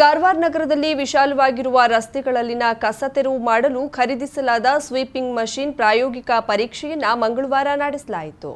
ಕಾರವಾರ ನಗರದಲ್ಲಿ ವಿಶಾಲವಾಗಿರುವ ರಸ್ತೆಗಳಲ್ಲಿನ ಕಸ ತೆರವು ಮಾಡಲು ಖರೀದಿಸಲಾದ ಸ್ವೀಪಿಂಗ್ ಮಷಿನ್ ಪ್ರಾಯೋಗಿಕ ಪರೀಕ್ಷೆಯನ್ನ ಮಂಗಳವಾರ ನಡೆಸಲಾಯಿತು.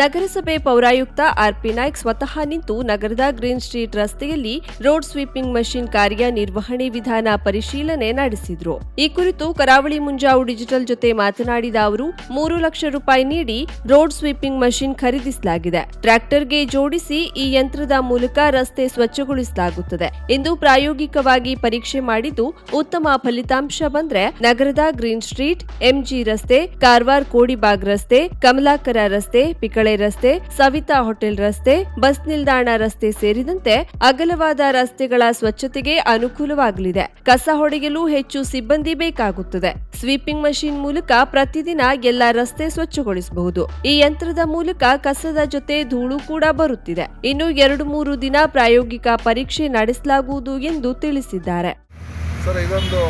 ನಗರಸಭೆ ಪೌರಾಯುಕ್ತ ಆರ್ಪಿ ನಾಯ್ಕ್ ಸ್ವತಃ ನಿಂತು ನಗರದ ಗ್ರೀನ್ ಸ್ಟ್ರೀಟ್ ರಸ್ತೆಯಲ್ಲಿ ರೋಡ್ ಸ್ವೀಪಿಂಗ್ ಮಷಿನ್ ಕಾರ್ಯನಿರ್ವಹಣೆ ವಿಧಾನ ಪರಿಶೀಲನೆ ನಡೆಸಿದ್ರು. ಈ ಕುರಿತು ಕರಾವಳಿ ಮುಂಜಾವು ಡಿಜಿಟಲ್ ಜೊತೆ ಮಾತನಾಡಿದ ಅವರು, ಮೂರು ಲಕ್ಷ ರೂಪಾಯಿ ನೀಡಿ ರೋಡ್ ಸ್ವೀಪಿಂಗ್ ಮಷಿನ್ ಖರೀದಿಸಲಾಗಿದೆ. ಟ್ರ್ಯಾಕ್ಟರ್ಗೆ ಜೋಡಿಸಿ ಈ ಯಂತ್ರದ ಮೂಲಕ ರಸ್ತೆ ಸ್ವಚ್ಛಗೊಳಿಸಲಾಗುತ್ತದೆ. ಎಂದು ಪ್ರಾಯೋಗಿಕವಾಗಿ ಪರೀಕ್ಷೆ ಮಾಡಿದ್ದು ಉತ್ತಮ ಫಲಿತಾಂಶ ಬಂದ್ರೆ ನಗರದ ಗ್ರೀನ್ ಸ್ಟ್ರೀಟ್, ಎಂಜಿ ರಸ್ತೆ, ಕಾರವಾರ್ ಕೋಡಿಬಾಗ್ ರಸ್ತೆ, ಕಮಲಾಕರ ರಸ್ತೆ ಪಿಕಳೆ ರಸ್ತೆ, ಸವಿತಾ ಹೋಟೆಲ್ ರಸ್ತೆ, ಬಸ್ ನಿಲ್ದಾಣ ರಸ್ತೆ ಸೇರಿದಂತೆ ಅಗಲವಾದ ರಸ್ತೆಗಳ ಸ್ವಚ್ಛತೆಗೆ ಅನುಕೂಲವಾಗಲಿದೆ. ಕಸ ಹೊಡೆಯಲು ಹೆಚ್ಚು ಸಿಬ್ಬಂದಿ ಬೇಕಾಗುತ್ತದೆ. ಸ್ವೀಪಿಂಗ್ ಮಷಿನ್ ಮೂಲಕ ಪ್ರತಿದಿನ ಎಲ್ಲ ರಸ್ತೆ ಸ್ವಚ್ಛಗೊಳಿಸಬಹುದು. ಈ ಯಂತ್ರದ ಮೂಲಕ ಕಸದ ಜೊತೆ ಧೂಳು ಕೂಡ ಬರುತ್ತಿದೆ. ಇನ್ನು ಎರಡು ಮೂರು ದಿನ ಪ್ರಾಯೋಗಿಕ ಪರೀಕ್ಷೆ ನಡೆಸಲಾಗುವುದು ಎಂದು ತಿಳಿಸಿದ್ದಾರೆ. ಸರ್, ಇದೊಂದು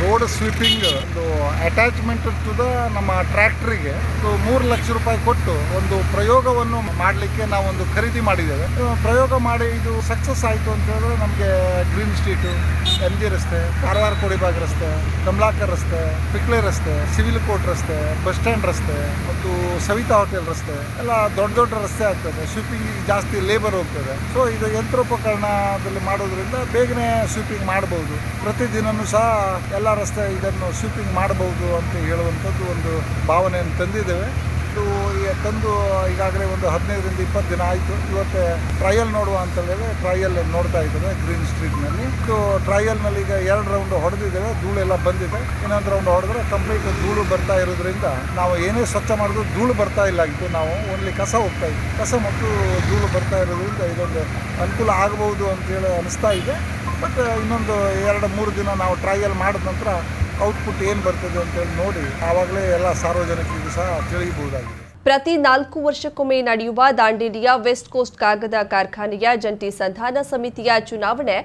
ರೋಡ್ ಸ್ವೀಪಿಂಗ್ ಒಂದು ಅಟ್ಯಾಚ್ಮೆಂಟ್ ಟು ನಮ್ಮ ಟ್ರ್ಯಾಕ್ಟ್ರಿಗೆ ಮೂರು ಲಕ್ಷ ರೂಪಾಯಿ ಕೊಟ್ಟು ಒಂದು ಪ್ರಯೋಗವನ್ನು ಮಾಡಲಿಕ್ಕೆ ನಾವೊಂದು ಖರೀದಿ ಮಾಡಿದ್ದೇವೆ. ಪ್ರಯೋಗ ಮಾಡಿ ಇದು ಸಕ್ಸಸ್ ಆಯಿತು ಅಂತ ಹೇಳಿದ್ರೆ ನಮಗೆ ಗ್ರೀನ್ ಸ್ಟ್ರೀಟು ಎಂ ಜಿ ರಸ್ತೆ, ಕಾರವಾರ ಕೋಡಿಬಾಗ್ ರಸ್ತೆ, ಕಮಲಾಕರ್ ರಸ್ತೆ, ಪಿಕ್ಲೆ ರಸ್ತೆ ಸಿವಿಲ್ ಕೋರ್ಟ್ ರಸ್ತೆ ಬಸ್ ಸ್ಟ್ಯಾಂಡ್ ರಸ್ತೆ, ಮತ್ತು ಸವಿತಾ ಹೋಟೆಲ್ ರಸ್ತೆ, ಎಲ್ಲ ದೊಡ್ಡ ದೊಡ್ಡ ರಸ್ತೆ ಆಗ್ತದೆ. ಸ್ವೀಪಿಂಗ್ ಜಾಸ್ತಿ ಲೇಬರ್ ಹೋಗ್ತದೆ. ಸೊ ಇದು ಯಂತ್ರೋಪಕರಣದಲ್ಲಿ ಮಾಡೋದ್ರಿಂದ ಬೇಗನೆ ಸ್ವೀಪಿಂಗ್ ಮಾಡ್ಬೋದು. ಪ್ರತಿದಿನನೂ ಸಹ ಎಲ್ಲ ರಸ್ತೆ ಇದನ್ನು ಸ್ವೀಪಿಂಗ್ ಮಾಡಬಹುದು ಅಂತ ಹೇಳುವಂಥದ್ದು ಒಂದು ಭಾವನೆಯನ್ನು ತಂದಿದ್ದೇವೆ. ಇದು ತಂದು ಈಗಾಗಲೇ ಒಂದು ಹದಿನೈದರಿಂದ ಇಪ್ಪತ್ತು ದಿನ ಆಯಿತು. ಇವತ್ತು ಟ್ರಯಲ್ ನೋಡುವ ಅಂತ ಹೇಳಿದ್ರೆ ಟ್ರಯಲ್ ನೋಡ್ತಾ ಇದ್ದೇವೆ ಗ್ರೀನ್ ಸ್ಟ್ರೀಟ್ನಲ್ಲಿ ಇದು ಟ್ರಯಲ್ನಲ್ಲಿ ಈಗ ಎರಡು ರೌಂಡ್ ಹೊಡೆದಿದ್ದೇವೆ, ಧೂಳೆಲ್ಲ ಬಂದಿದೆ. ಇನ್ನೊಂದು ರೌಂಡ್ ಹೊಡೆದ್ರೆ ಕಂಪ್ಲೀಟ್ ಧೂಳು ಬರ್ತಾ ಇರೋದ್ರಿಂದ ನಾವು ಏನೇ ಸ್ವಚ್ಛ ಮಾಡಿದ್ರು ಧೂಳು ಬರ್ತಾ ಇಲ್ಲ ಆಗಿತ್ತು ನಾವು ಓನ್ಲಿ ಕಸ ಹೋಗ್ತಾ ಇದ್ವಿ ಕಸ ಮತ್ತು ಧೂಳು ಬರ್ತಾ ಇರೋದ್ರಿಂದ ಇದೊಂದು ಅನುಕೂಲ ಆಗಬಹುದು ಅಂತೇಳಿ ಅನಿಸ್ತಾ ಇದೆ. ಬಟ್ ಇನ್ನೊಂದು ಎರಡು ಮೂರು ದಿನ ನಾವು ಟ್ರಯಲ್ ಮಾಡಿದ ನಂತರ ಔಟ್ಪುಟ್ ಏನು ಬರ್ತದೆ ಅಂತೇಳಿ ನೋಡಿ, ಆವಾಗಲೇ ಎಲ್ಲ ಸಾರ್ವಜನಿಕರಿಗೂ ಸಹ ತಿಳಿಯಬಹುದಾಗಿದೆ. ಪ್ರತಿ ನಾಲ್ಕು ವರ್ಷಕ್ಕೊಮ್ಮೆ ನಡೆಯುವ ದಾಂಡೇಲಿಯ ವೆಸ್ಟ್ ಕೋಸ್ಟ್ ಕಾಗದ ಕಾರ್ಖಾನೆಯ ಜಂಟಿ ಸಂಧಾನ ಸಮಿತಿಯ ಚುನಾವಣೆ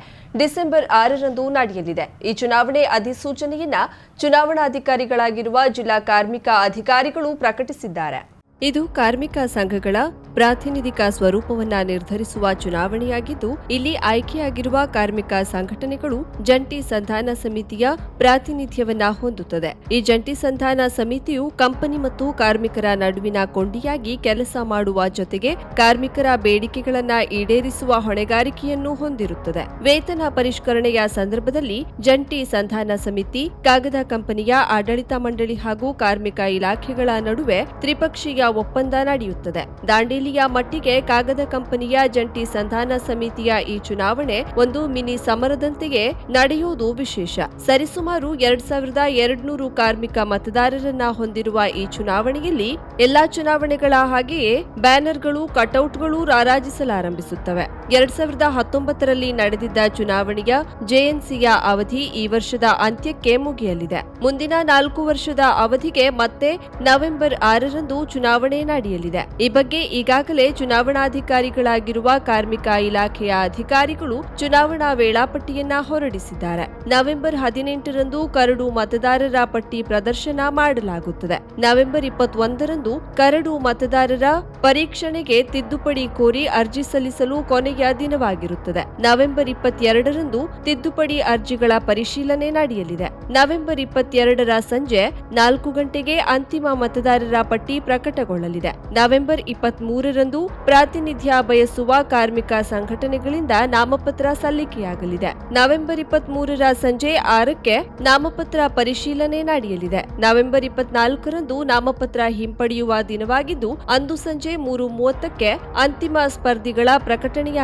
ಡಿಸೆಂಬರ್ ಆರರಂದು ನಡೆಯಲಿದೆ. ಈ ಚುನಾವಣೆ ಅಧಿಸೂಚನೆಯನ್ನ ಚುನಾವಣಾಧಿಕಾರಿಗಳಾಗಿರುವ ಜಿಲ್ಲಾ ಕಾರ್ಮಿಕ ಅಧಿಕಾರಿಗಳು ಪ್ರಕಟಿಸಿದ್ದಾರೆ. ಇದು ಕಾರ್ಮಿಕ ಸಂಘಗಳ ಪ್ರಾತಿನಿಧಿಕ ಸ್ವರೂಪವನ್ನ ನಿರ್ಧರಿಸುವ ಚುನಾವಣೆಯಾಗಿದ್ದು, ಇಲ್ಲಿ ಆಯ್ಕೆಯಾಗಿರುವ ಕಾರ್ಮಿಕ ಸಂಘಟನೆಗಳು ಜಂಟಿ ಸಂಧಾನ ಸಮಿತಿಯ ಪ್ರಾತಿನಿಧ್ಯವನ್ನ ಹೊಂದುತ್ತದೆ. ಈ ಜಂಟಿ ಸಂಧಾನ ಸಮಿತಿಯು ಕಂಪನಿ ಮತ್ತು ಕಾರ್ಮಿಕರ ನಡುವಿನ ಕೊಂಡಿಯಾಗಿ ಕೆಲಸ ಮಾಡುವ ಜೊತೆಗೆ ಕಾರ್ಮಿಕರ ಬೇಡಿಕೆಗಳನ್ನ ಈಡೇರಿಸುವ ಹೊಣೆಗಾರಿಕೆಯನ್ನು ಹೊಂದಿರುತ್ತದೆ. ವೇತನ ಪರಿಷ್ಕರಣೆಯ ಸಂದರ್ಭದಲ್ಲಿ ಜಂಟಿ ಸಂಧಾನ ಸಮಿತಿ, ಕಾಗದ ಕಂಪನಿಯ ಆಡಳಿತ ಮಂಡಳಿ ಹಾಗೂ ಕಾರ್ಮಿಕ ಇಲಾಖೆಗಳ ನಡುವೆ ತ್ರಿಪಕ್ಷೀಯ ಒಪ್ಪಂದ ನಡೆಯುತ್ತದೆ. ದಾಂಡೇಲಿಯ ಮಟ್ಟಿಗೆ ಕಾಗದ ಕಂಪನಿಯ ಜಂಟಿ ಸಂಧಾನ ಸಮಿತಿಯ ಈ ಚುನಾವಣೆ ಒಂದು ಮಿನಿ ಸಮರದಂತೆಯೇ ನಡೆಯುವುದು ವಿಶೇಷ. ಸರಿಸುಮಾರು ಎರಡ್ ಸಾವಿರದ ಎರಡ್ನೂರು ಕಾರ್ಮಿಕ ಮತದಾರರನ್ನ ಹೊಂದಿರುವ ಈ ಚುನಾವಣೆಯಲ್ಲಿ ಎಲ್ಲಾ ಚುನಾವಣೆಗಳ ಹಾಗೆಯೇ ಬ್ಯಾನರ್ಗಳು, ಕಟೌಟ್ಗಳು ರಾರಾಜಿಸಲಾರಂಭಿಸುತ್ತವೆ. ಎರಡ್ ಸಾವಿರದ ಹತ್ತೊಂಬತ್ತರಲ್ಲಿ ನಡೆದಿದ್ದ ಚುನಾವಣೆಯ ಜೆಎನ್ಸಿಯ ಅವಧಿ ಈ ವರ್ಷದ ಅಂತ್ಯಕ್ಕೆ ಮುಗಿಯಲಿದೆ. ಮುಂದಿನ ನಾಲ್ಕು ವರ್ಷದ ಅವಧಿಗೆ ಮತ್ತೆ ನವೆಂಬರ್ ಆರರಂದು ಚುನಾವಣೆ ನಡೆಯಲಿದೆ. ಈ ಬಗ್ಗೆ ಈಗಾಗಲೇ ಚುನಾವಣಾಧಿಕಾರಿಗಳಾಗಿರುವ ಕಾರ್ಮಿಕ ಇಲಾಖೆಯ ಅಧಿಕಾರಿಗಳು ಚುನಾವಣಾ ವೇಳಾಪಟ್ಟಿಯನ್ನ ಹೊರಡಿಸಿದ್ದಾರೆ. ನವೆಂಬರ್ ಹದಿನೆಂಟರಂದು ಕರಡು ಮತದಾರರ ಪಟ್ಟಿ ಪ್ರದರ್ಶನ ಮಾಡಲಾಗುತ್ತದೆ. ನವೆಂಬರ್ ಇಪ್ಪತ್ತೊಂದರಂದು ಕರಡು ಮತದಾರರ ಪರೀಕ್ಷಣೆಗೆ ತಿದ್ದುಪಡಿ ಕೋರಿ ಅರ್ಜಿ ಸಲ್ಲಿಸಲು ಕೊನೆಯ ದಿನವಾಗಿರುತ್ತದೆ. ನವೆಂಬರ್ ಇಪ್ಪತ್ತೆರಡರಂದು ತಿದ್ದುಪಡಿ ಅರ್ಜಿಗಳ ಪರಿಶೀಲನೆ ನಡೆಯಲಿದೆ. ನವೆಂಬರ್ ಇಪ್ಪತ್ತೆರಡರ ಸಂಜೆ ನಾಲ್ಕು ಗಂಟೆಗೆ ಅಂತಿಮ ಮತದಾರರ ಪಟ್ಟಿ ಪ್ರಕಟಗೊಳ್ಳಲಿದೆ. ನವೆಂಬರ್ ಇಪ್ಪತ್ಮೂರರಂದು ಪ್ರಾತಿನಿಧ್ಯ ಬಯಸುವ ಕಾರ್ಮಿಕ ಸಂಘಟನೆಗಳಿಂದ ನಾಮಪತ್ರ ಸಲ್ಲಿಕೆಯಾಗಲಿದೆ. ನವೆಂಬರ್ ಇಪ್ಪತ್ಮೂರರ ಸಂಜೆ ಆರಕ್ಕೆ ನಾಮಪತ್ರ ಪರಿಶೀಲನೆ ನಡೆಯಲಿದೆ. ನವೆಂಬರ್ ಇಪ್ಪತ್ನಾಲ್ಕರಂದು ನಾಮಪತ್ರ ಹಿಂಪಡೆಯುವ ದಿನವಾಗಿದ್ದು, ಅಂದು ಸಂಜೆ ಮೂರು ಮೂವತ್ತಕ್ಕೆ ಅಂತಿಮ ಸ್ಪರ್ಧಿಗಳ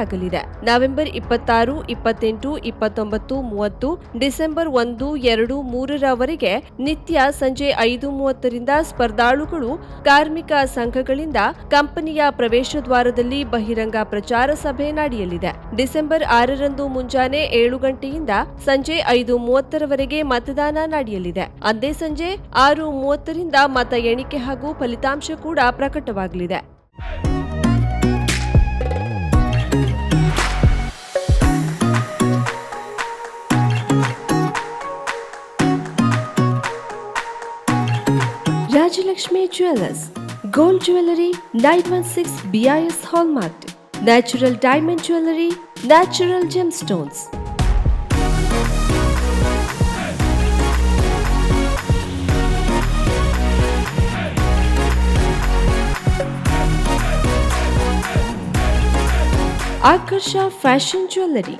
ಪ್ರಕಟಣೆಯಾಗಲಿದೆ ನವೆಂಬರ್ ಇಪ್ಪತ್ತಾರು, ಇಪ್ಪತ್ತೆಂಟು, ಇಪ್ಪತ್ತೊಂಬತ್ತು, ಮೂವತ್ತು, ಡಿಸೆಂಬರ್ ಒಂದು, ಎರಡು, ಮೂರರವರೆಗೆ ನಿತ್ಯ ಸಂಜೆ ಐದು ಮೂವತ್ತರಿಂದ ಸ್ಪರ್ಧಾಳುಗಳು ಕಾರ್ಮಿಕ ಸಂಘಗಳಿಂದ ಕಂಪನಿಯ ಪ್ರವೇಶ ದ್ವಾರದಲ್ಲಿ ಬಹಿರಂಗ ಪ್ರಚಾರ ಸಭೆ ನಡೆಯಲಿದೆ. ಡಿಸೆಂಬರ್ ಆರರಂದು ಮುಂಜಾನೆ ಏಳು ಗಂಟೆಯಿಂದ ಸಂಜೆ ಐದು ಮೂವತ್ತರವರೆಗೆ ಮತದಾನ ನಡೆಯಲಿದೆ. ಅಂದೇ ಸಂಜೆ ಆರು ಮೂವತ್ತರಿಂದ ಮತ ಎಣಿಕೆ ಹಾಗೂ ಫಲಿತಾಂಶ ಕೂಡ ಪ್ರಕಟವಾಗಲಿದೆ. Rajalakshmi Jewelers, Gold Jewelry, 916 BIS Hallmarked, Natural Diamond Jewelry, Natural Gemstones. Akasha Fashion Jewelry.